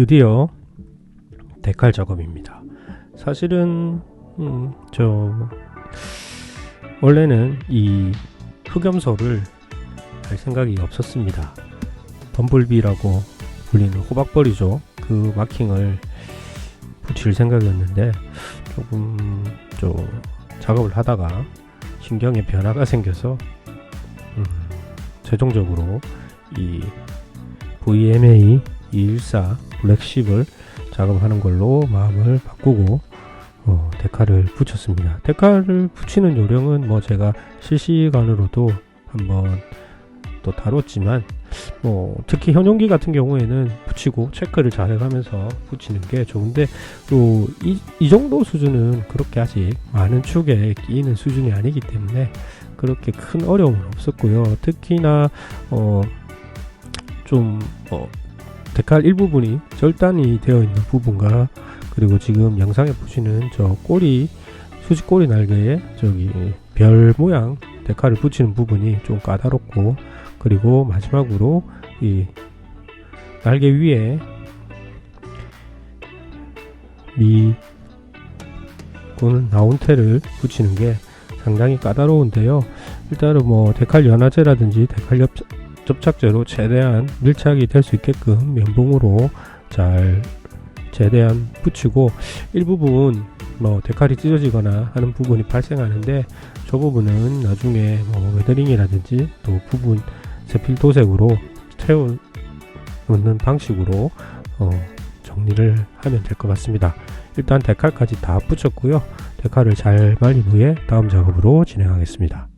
드디어 데칼 작업입니다. 사실은 음, 저 원래는 이 흑염소를 할 생각이 없었습니다. 덤블비라고 불리는 호박벌이죠. 그 마킹을 붙일 생각이었는데 조금 좀 작업을 하다가 신경에 변화가 생겨서 음, 최종적으로 이 VMA 214 블랙십을 작업하는 걸로 마음을 바꾸고 어, 데칼을 붙였습니다. 데칼을 붙이는 요령은 뭐 제가 실시간으로도 한번 또 다뤘지만 뭐 특히 현용기 같은 경우에는 붙이고 체크를 잘 해가면서 붙이는 게 좋은데 또이 이 정도 수준은 그렇게 아직 많은 축에 끼이는 수준이 아니기 때문에 그렇게 큰 어려움은 없었고요. 특히나 어, 좀 어, 데칼 일부분이 절단이 되어 있는 부분과 그리고 지금 영상에 보시는 저 꼬리 수직 꼬리 날개에 저기 별 모양 데칼을 붙이는 부분이 좀 까다롭고 그리고 마지막으로 이 날개 위에 미군 나온테를 붙이는 게 상당히 까다로운데요. 일단은 뭐 데칼 연화제라든지 데칼 엽, 접착제로 최대한 밀착이 될 수 있게끔 면봉으로 잘 최대한 붙이고 일부분 뭐 데칼이 찢어지거나 하는 부분이 발생하는데 저 부분은 나중에 뭐 웨더링이라든지 또 부분 세필 도색으로 채워 놓는 방식으로 어, 정리를 하면 될 것 같습니다. 일단 데칼까지 다 붙였고요. 데칼을 잘 말린 후에 다음 작업으로 진행하겠습니다.